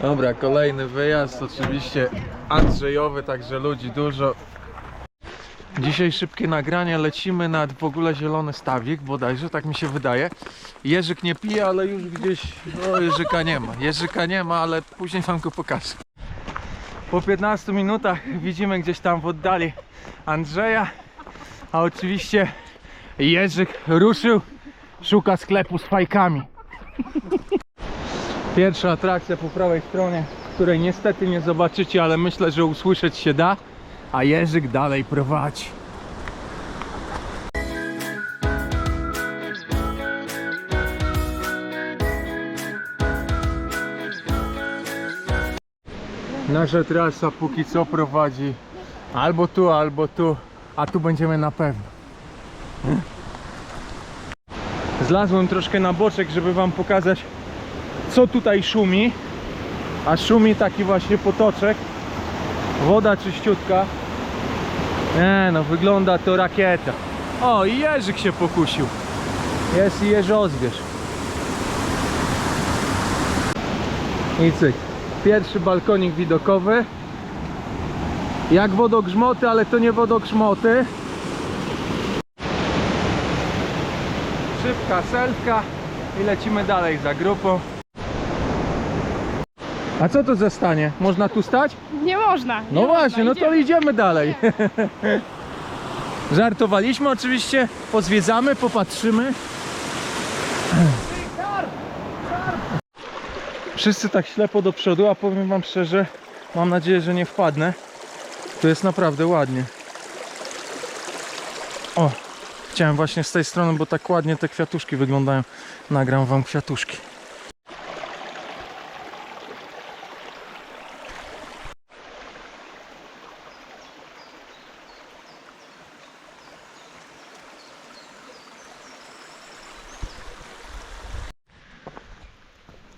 Dobra, kolejny wyjazd, oczywiście Andrzejowy, także ludzi dużo. Dzisiaj szybkie nagranie, lecimy nad w ogóle zielony stawik, bodajże, tak mi się wydaje. Jerzyk nie pije, ale już gdzieś, no Jerzyka nie ma. Jerzyka nie ma, ale później wam go pokażę. Po 15 minutach widzimy gdzieś tam w oddali Andrzeja, a oczywiście Jerzyk ruszył, szuka sklepu z fajkami. Pierwsza atrakcja po prawej stronie, której niestety nie zobaczycie, ale myślę, że usłyszeć się da, a Jerzyk dalej prowadzi. Nasza trasa póki co prowadzi albo tu, albo tu, a tu będziemy na pewno. Zlazłem troszkę na boczek, żeby wam pokazać co tutaj szumi. A szumi taki właśnie potoczek. Woda czyściutka. Nie no, wygląda to rakieta. O, i jeżyk się pokusił. Jest i jeżozbierz. I cyk. Pierwszy balkonik widokowy. Jak wodogrzmoty, ale to nie wodogrzmoty. Szybka selfka i lecimy dalej za grupą. A co to za stanie? Można tu stać? Nie można. No nie właśnie, no można, to idziemy dalej. Żartowaliśmy oczywiście, pozwiedzamy, popatrzymy. Wszyscy tak ślepo do przodu, a powiem wam szczerze, mam nadzieję, że nie wpadnę. Tu jest naprawdę ładnie. O, chciałem właśnie z tej strony, bo tak ładnie te kwiatuszki wyglądają. Nagram wam kwiatuszki.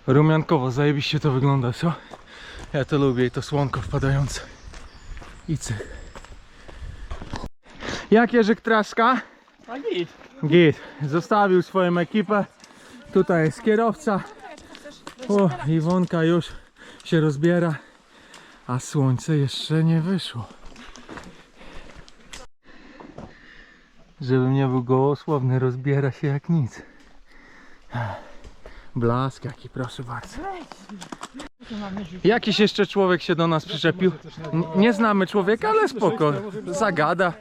Rumiankowo, zajebiście to wygląda, co? Ja to lubię i to słonko wpadające. I cyk. Jak Jerzyk Traska? A git. Git. Zostawił swoją ekipę. Tutaj jest kierowca. O, Iwonka już się rozbiera. A słońce jeszcze nie wyszło. Żebym nie był gołosłowny, rozbiera się jak nic. Blask jaki, proszę bardzo. Jakiś jeszcze człowiek się do nas przyczepił. N- Nie znamy człowieka, ale spoko. Zagada.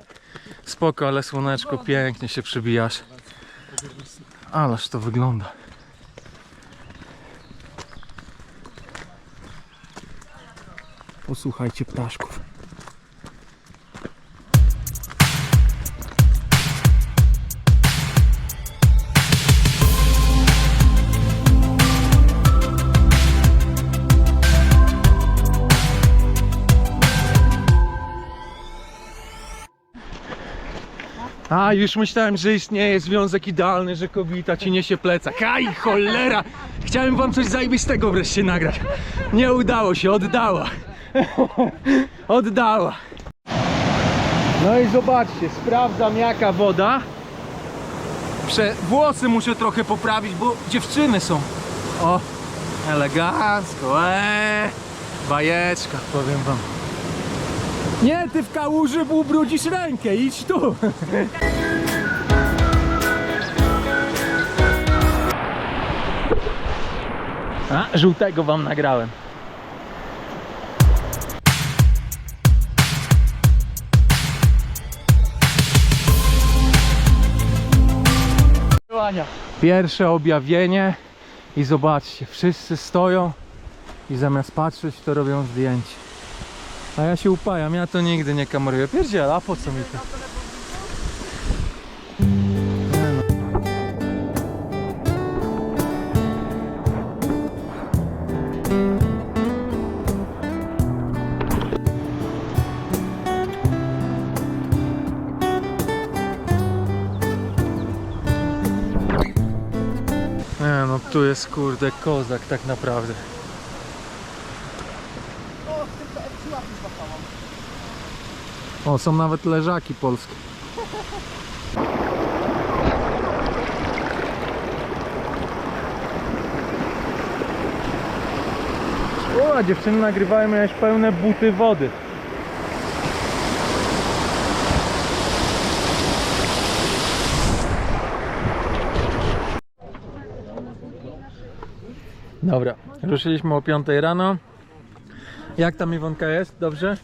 Spoko, ale słoneczko pięknie się przybijasz. Ależ to wygląda. Posłuchajcie ptaszków. A, już myślałem, że istnieje związek idealny, że kobieta ci niesie plecak. Aj, cholera! Chciałem wam coś zajebistego wreszcie nagrać. Nie udało się, oddała. Oddała. No i zobaczcie, sprawdzam jaka woda. Prze włosy muszę trochę poprawić, bo dziewczyny są. O, elegancko, eee, bajeczka, powiem wam. Nie, ty w kałuży ubrudzisz rękę, idź tu. A, żółtego wam nagrałem. Pierwsze objawienie i zobaczcie, wszyscy stoją i zamiast patrzeć to robią zdjęcie. A ja się upajam, ja to nigdy nie kameruję. Pierdziela, po co mi to? Jest kurde kozak tak naprawdę. O, są nawet leżaki polskie. O, dziewczyny nagrywają miałeś pełne buty wody. Dobra, ruszyliśmy o 5 rano. Jak tam Iwonka jest? Dobrze?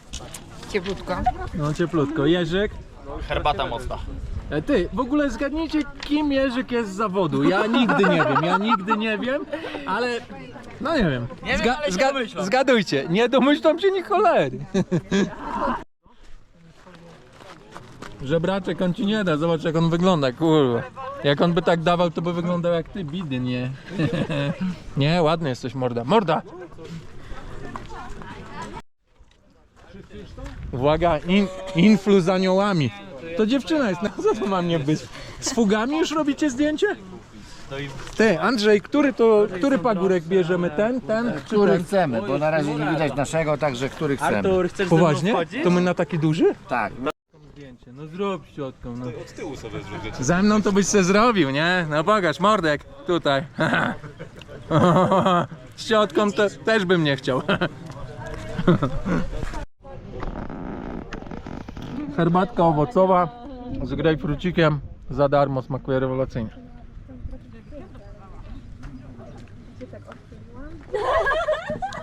Cieplutko. No cieplutko. Jerzyk? Herbata mocna. E, Ty, w ogóle zgadnijcie, kim Jerzyk jest z zawodu. Ja nigdy nie wiem, ja nigdy nie wiem, ale no nie wiem. Nie wiem, ale się domyślam. zgadujcie, nie domyślam się ni cholery. Żebraczek on ci nie da, zobacz jak on wygląda, kurwa. Jak on by tak dawał, to by wyglądał jak ty, bidy, nie? nie, ładny jesteś, morda. Morda! Uwaga, in, influ z aniołami. To dziewczyna jest, no co to ma mnie być? Z fugami już robicie zdjęcie? Ty, Andrzej, który to, który pagórek bierzemy? Ten, ten, czy Który ten? chcemy, bo na razie nie widać naszego, także który chcemy. chcesz Poważnie? To my na taki duży? Tak. Zdjęcie, no zrób środką, no. Ze mną to byś se zrobił, nie? No pokaż, mordek, tutaj. Z ciotką to też bym nie chciał. Herbatka owocowa z grejpfrucikiem za darmo, smakuje rewelacyjnie.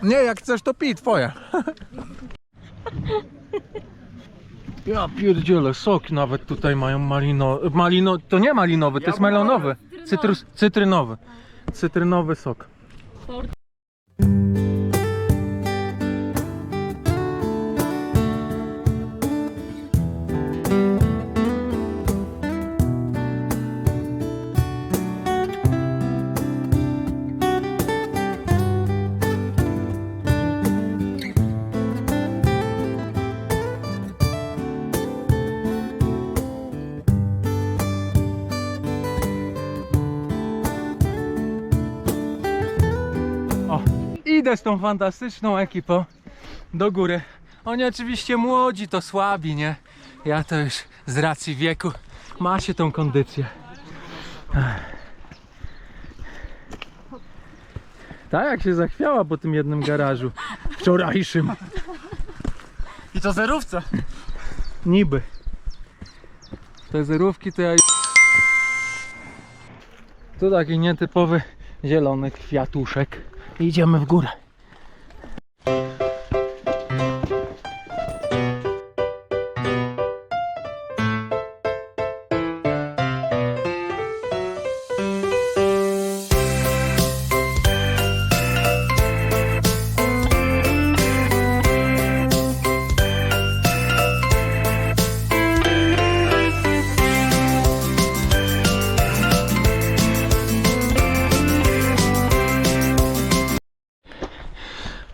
Nie, jak chcesz to pij, twoje. Ja pierdzielę, sok nawet tutaj mają malino... Malino... To nie malinowy, to jest melonowy. Cytrus... Cytrynowy. Cytrynowy sok. Idę z tą fantastyczną ekipą do góry. Oni oczywiście młodzi, to słabi, nie? Ja to już z racji wieku ma się tą kondycję. Tak jak się zachwiała po tym jednym garażu wczorajszym. I to zerówce. Niby. Te zerówki to ja... Tu taki nietypowy zielony kwiatuszek. Idziemy w górę.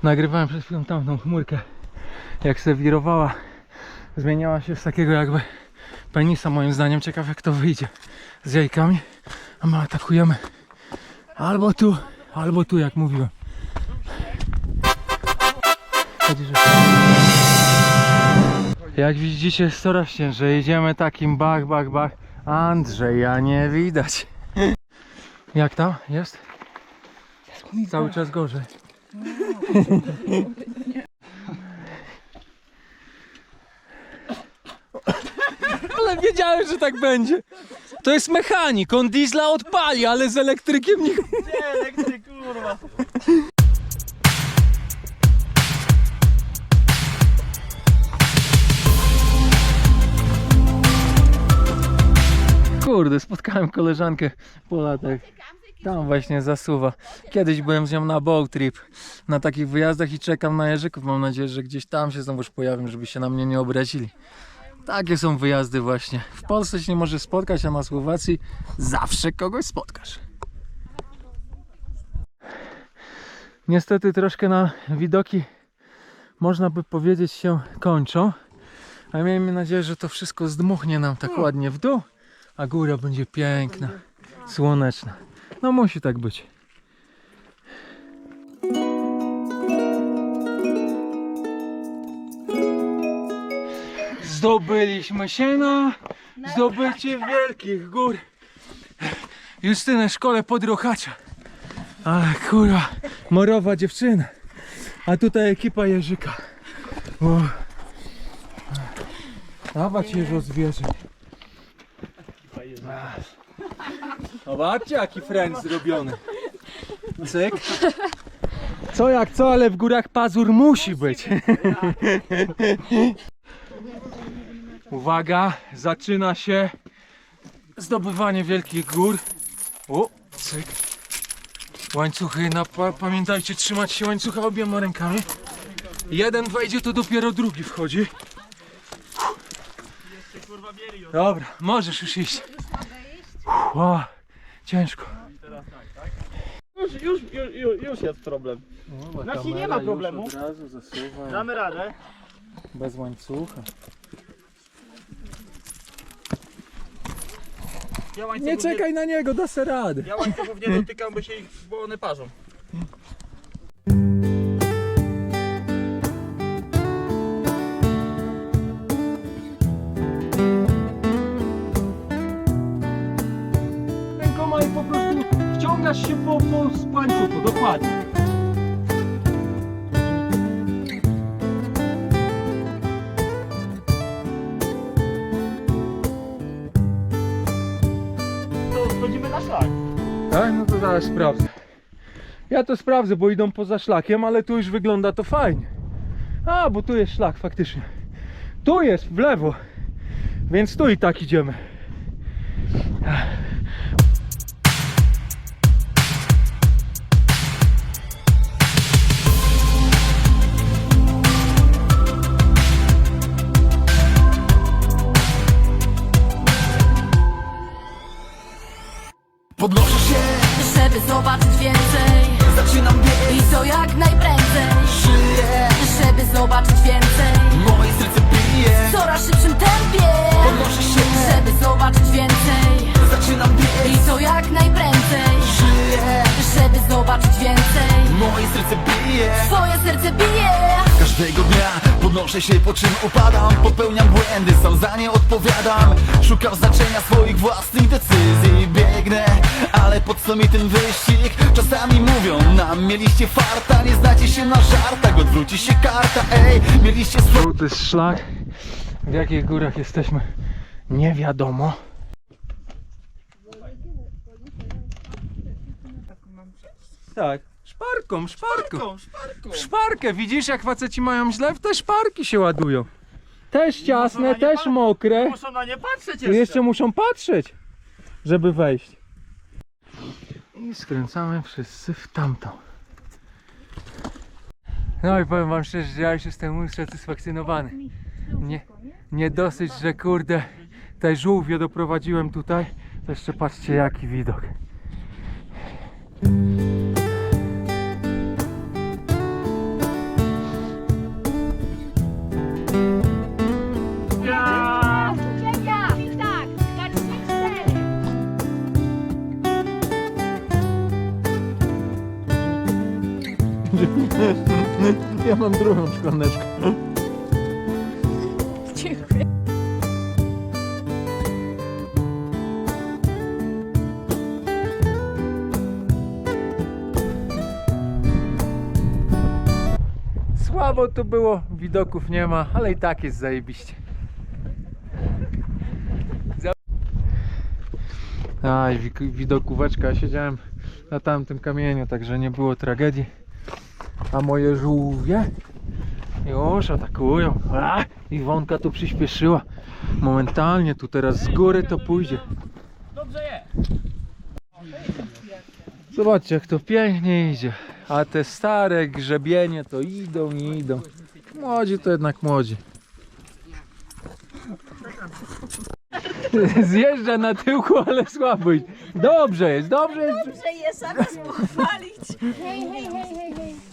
Nagrywałem przed chwilą tamtą chmurkę, jak se wirowała. Zmieniała się z takiego jakby penisa moim zdaniem. Ciekaw jak to wyjdzie z jajkami. A my atakujemy albo tu, albo tu jak mówiłem. Jak widzicie jest coraz ciężej. Idziemy takim bach, bach, bach. Andrzeja nie widać. Jak tam jest? Cały czas gorzej. Ale wiedziałem, że tak będzie. To jest mechanik, on diesla odpali, ale z elektrykiem nie... Elektryk, kurwa. Kurde, spotkałem koleżankę po latach. Tam właśnie zasuwa. Kiedyś byłem z nią na boat trip, na takich wyjazdach i czekam na Jerzyków. Mam nadzieję, że gdzieś tam się znowuż pojawią, żeby się na mnie nie obrazili. Takie są wyjazdy właśnie. W Polsce się nie możesz spotkać, a na Słowacji zawsze kogoś spotkasz. Niestety troszkę na widoki, można by powiedzieć, się kończą. A miejmy nadzieję, że to wszystko zdmuchnie nam tak ładnie w dół, a góra będzie piękna, słoneczna. No musi tak być. Zdobyliśmy się na zdobycie wielkich gór. Justynę szkole podrochacza. Ale kurwa, morowa dziewczyna. A tutaj ekipa Jerzyka. O. Dawać jeżo zwierzę. Zobaczcie jaki friend zrobiony. Cyk. Co jak co, ale w górach pazur musi być. Uwaga, zaczyna się zdobywanie wielkich gór. O, cyk. Łańcuchy, na, pa, pamiętajcie trzymać się łańcucha obiema rękami. Jeden wejdzie, to dopiero drugi wchodzi. Dobra, możesz już iść. Ciężko. Już, już, już, już, jest problem. Znaczy, nie ma problemu. Od razu zasuwa, Damy radę. bez łańcucha. Ja łańcuchów Nie czekaj na niego, da se radę. Ja łańcuchów nie dotykam, bo się ich, bo one parzą. Wciągasz się po, po łańcuchu, dokładnie. To wchodzimy na szlak. Tak, no to zaraz sprawdzę. Ja to sprawdzę, bo idą poza szlakiem, ale tu już wygląda to fajnie. A, bo tu jest szlak faktycznie. Tu jest, w lewo. Więc tu i tak idziemy. Najprędzej. Żyję, Żeby zobaczyć więcej. Moje serce bije. Twoje serce bije. Każdego dnia podnoszę się, po czym upadam. Popełniam błędy, sam za nie odpowiadam. Szukam znaczenia swoich własnych decyzji. Biegnę, ale po co mi ten wyścig? Czasami mówią nam, mieliście farta. Nie znacie się na żartach, odwróci się karta. Ej, mieliście Tu to jest szlak. W jakich górach jesteśmy? Nie wiadomo. Tak, szparką, szparką. W szparkę, widzisz jak faceci mają źle? W te szparki się ładują. Też ciasne, też pa- mokre. Muszą na nie patrzeć Tu jeszcze. jeszcze muszą patrzeć, żeby wejść. I skręcamy wszyscy w tamtą. No i powiem wam szczerze, że ja już jestem usatysfakcjonowany. Nie, nie dosyć, że kurde te żółwie doprowadziłem tutaj, to jeszcze patrzcie jaki widok. Ja mam drugą szklaneczkę. Dziękuję. Słabo tu było, widoków nie ma, ale i tak jest zajebiście. Za- Aj, widokóweczka, siedziałem na tamtym kamieniu, także nie było tragedii. A moje żółwie już atakują. A, Iwonka tu przyspieszyła. Momentalnie tu teraz z góry to pójdzie. Dobrze je. Zobaczcie jak to pięknie idzie. A te stare grzebienie to idą i idą. Młodzi to jednak młodzi. Zjeżdża na tyłku, ale słabo idzie. Dobrze jest, dobrze jest. Dobrze jest zamiast pochwalić Hej, hej, hej, hej, hej.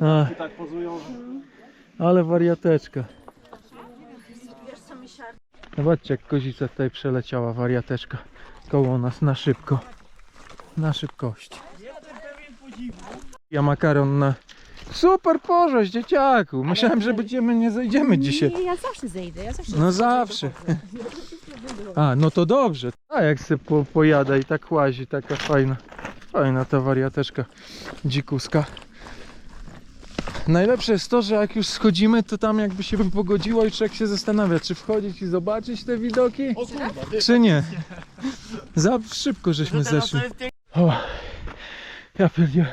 A, ale wariateczka. Zobaczcie jak kozica tutaj przeleciała, wariateczka. Koło nas na szybko. Na szybkości. Ja makaron na... Super porzość, dzieciaku. Myślałem, że będziemy, nie zejdziemy dzisiaj. Nie, ja zawsze zejdę, ja zawsze No zawsze. A, no to dobrze. A jak se po, pojada i tak łazi, taka fajna. Fajna ta wariateczka dzikuska. Najlepsze jest to, że jak już schodzimy, to tam jakby się wypogodziło i człowiek się zastanawia, czy wchodzić i zobaczyć te widoki, czy nie. Za szybko żeśmy zeszli. O, ja pierdzie.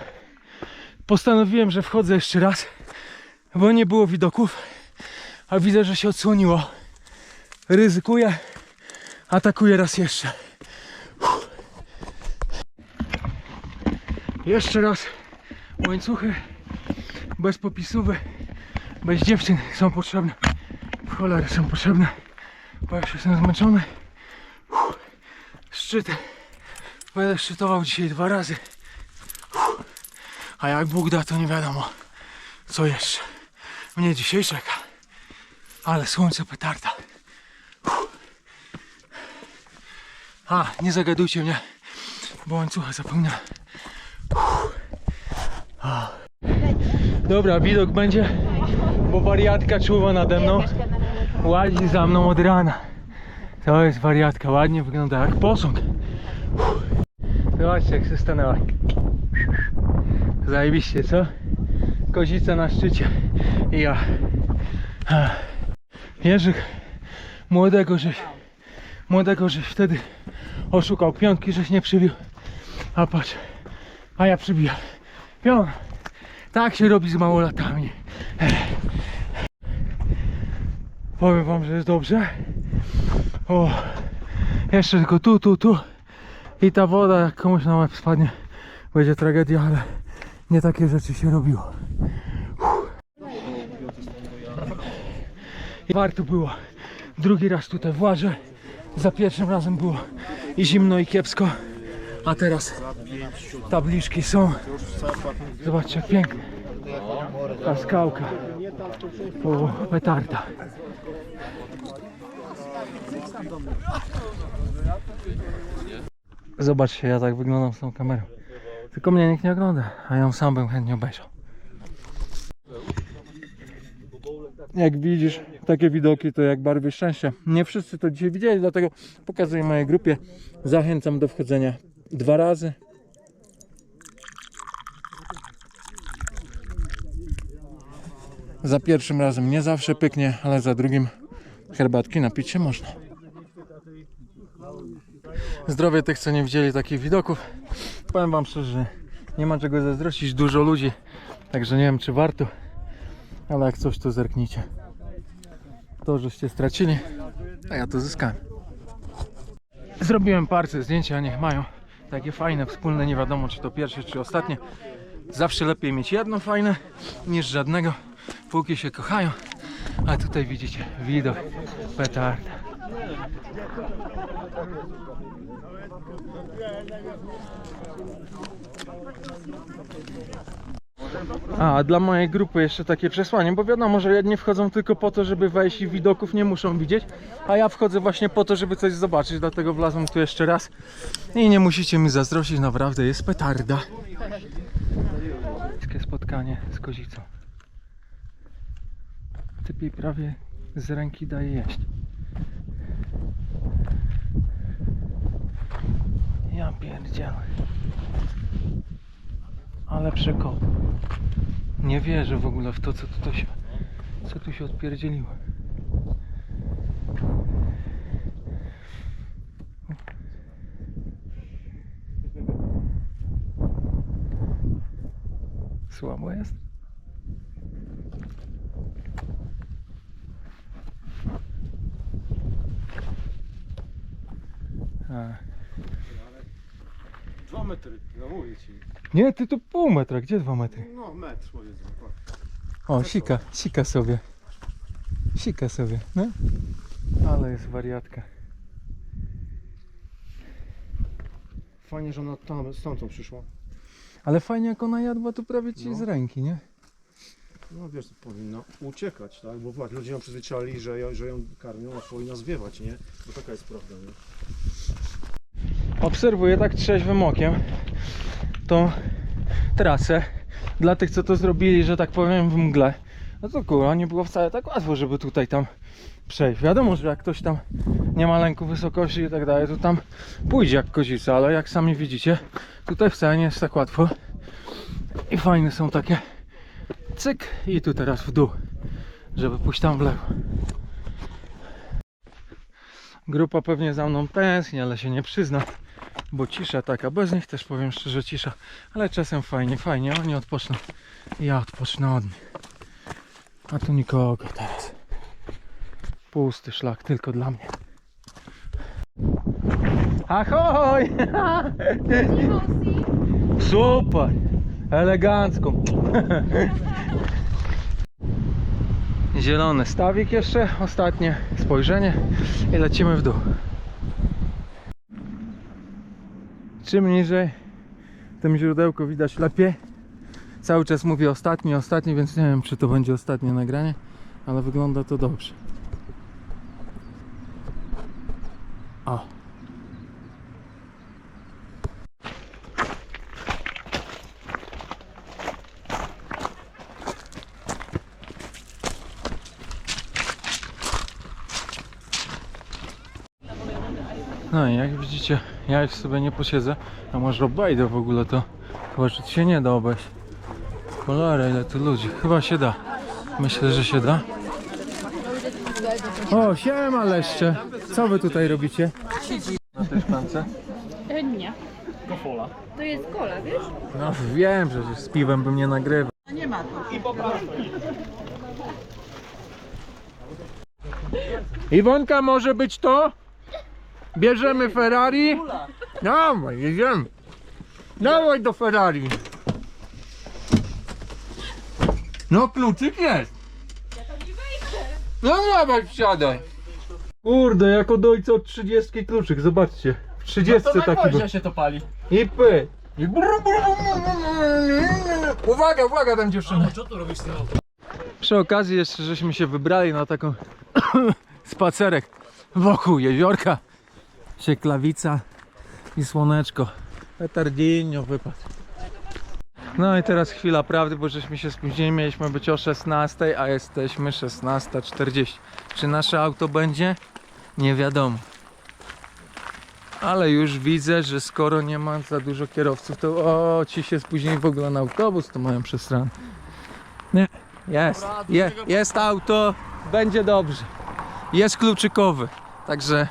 Postanowiłem, że wchodzę jeszcze raz, bo nie było widoków, a widzę, że się odsłoniło. Ryzykuję, atakuję raz jeszcze. Uff. Jeszcze raz łańcuchy bez popisówy, bez dziewczyn są potrzebne. W cholerę są potrzebne, bo już jestem zmęczony. Uff. Szczyty. Będę szczytował dzisiaj dwa razy. Uff. A jak Bóg da, to nie wiadomo, co jeszcze mnie dzisiaj czeka. Ale słońce petarda. Uff. A, nie zagadujcie mnie, bo łańcucha zapomniałem. Dobra, widok będzie, bo wariatka czuwa nade mną. Łazi za mną od rana. To jest wariatka, ładnie wygląda jak posąg. Zobaczcie jak się stanęła. Zajebiście, co? Kozica na szczycie i ja. Jerzyk, młodego żeś, młodego żeś wtedy oszukał piątki, żeś nie przybił. A patrz, a ja przybijam. Pion. Tak się robi z małolatami. Powiem wam, że jest dobrze. O, jeszcze tylko tu, tu, tu. I ta woda, jak komuś na łeb spadnie, będzie tragedia, ale nie takie rzeczy się robiło. Uff. I warto było. Drugi raz tutaj włażę. Za pierwszym razem było i zimno i kiepsko. A teraz tabliczki są. Zobaczcie jak pięknie. Ta skałka. O, petarda. Zobaczcie, ja tak wyglądam z tą kamerą. Tylko mnie nikt nie ogląda, a ja sam bym chętnie obejrzał. Jak widzisz, takie widoki to jak barwy szczęścia. Nie wszyscy to dzisiaj widzieli, dlatego pokazuję mojej grupie. Zachęcam do wchodzenia dwa razy. Za pierwszym razem nie zawsze pyknie, ale za drugim herbatki napić się można. Zdrowie tych, co nie widzieli takich widoków. Powiem Wam szczerze, że nie ma czego zazdrościć, dużo ludzi, także nie wiem czy warto, ale jak coś to zerknijcie. To, żeście stracili, a ja to zyskałem. Zrobiłem parce zdjęcia, niech mają takie fajne, wspólne, nie wiadomo czy to pierwsze, czy ostatnie. Zawsze lepiej mieć jedno fajne niż żadnego, póki się kochają. A tutaj widzicie widok petarda. A, dla mojej grupy jeszcze takie przesłanie, bo wiadomo, że jedni wchodzą tylko po to, żeby wejść i widoków nie muszą widzieć, a ja wchodzę właśnie po to, żeby coś zobaczyć, dlatego wlazłem tu jeszcze raz i nie musicie mi zazdrościć, naprawdę jest petarda. Takie spotkanie z kozicą. Typiej prawie z ręki daje jeść. Ja pierdzielę. Ale przekop. Nie wierzę w ogóle w to, co tu się, co tu się odpierdzieliło. Słabo jest? A. Dwa metry, no mówię ci. Nie, ty tu pół metra, gdzie dwa metry? No metr powiedzmy. O, sika, sika sobie. Sika sobie, no. Ale jest wariatka. Fajnie, że ona tam, stąd tą przyszła. Ale fajnie jak ona jadła to prawie ci No. z ręki, nie? No wiesz, powinna uciekać, tak? Bo ludzie ją przyzwyczaili, że, ją- że ją karmią, a powinna zwiewać, nie? Bo taka jest prawda, nie? Obserwuję tak trzeźwym okiem tą trasę. Dla tych co to zrobili, że tak powiem w mgle. No to kurwa, nie było wcale tak łatwo, żeby tutaj tam przejść. Wiadomo, że jak ktoś tam nie ma lęku wysokości i tak dalej, to tam pójdzie jak kozica, ale jak sami widzicie, tutaj wcale nie jest tak łatwo. I fajne są takie cyk i tu teraz w dół, żeby pójść tam w lewo. Grupa pewnie za mną tęskni, ale się nie przyzna, bo cisza taka, bez nich też powiem szczerze cisza, ale czasem fajnie, fajnie, oni odpoczną ja odpocznę od nich. A tu nikogo teraz. Pusty szlak tylko dla mnie. Ahoj! Super! Elegancko. Zielony stawik jeszcze, ostatnie spojrzenie i lecimy w dół. Czym niżej, tym źródełko widać lepiej. Cały czas mówię ostatni, ostatni, więc nie wiem czy to będzie ostatnie nagranie, ale wygląda to dobrze. O. No i jak widzicie, ja już sobie nie posiedzę, a może obejdę w ogóle to, chyba że się nie da obejść. Cholera, ile tu ludzi, chyba się da. Myślę, że się da. O, siema leszcze. Co wy tutaj robicie? Na tej szklance? Nie. To jest kola, wiesz? No wiem, że z piwem bym nie nagrywał. Iwonka, może być to? Bierzemy Ferrari? Dawaj, jedziemy. Dawaj do Ferrari. No kluczyk jest. No dawaj, wsiadaj. Kurde, jako dojca od 30 kluczyk, zobaczcie. W 30 taki był. się to pali. I py. I bru, bru, bru, bru, bru, bru. Uwaga, uwaga tam dziewczyny. Co tu robisz Przy okazji jeszcze żeśmy się wybrali na taką spacerek wokół jeziorka. Sieklawica i słoneczko. Petardinio wypadł. No i teraz chwila prawdy, bo żeśmy się spóźnili, mieliśmy być o 16, a jesteśmy 16.40. Czy nasze auto będzie? Nie wiadomo. Ale już widzę, że skoro nie ma za dużo kierowców, to o, ci się spóźnili w ogóle na autobus, to mają przestranę. Nie, jest, je, jest auto, będzie dobrze. Jest kluczykowy, także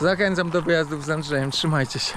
zachęcam do wyjazdów z Andrzejem, trzymajcie się.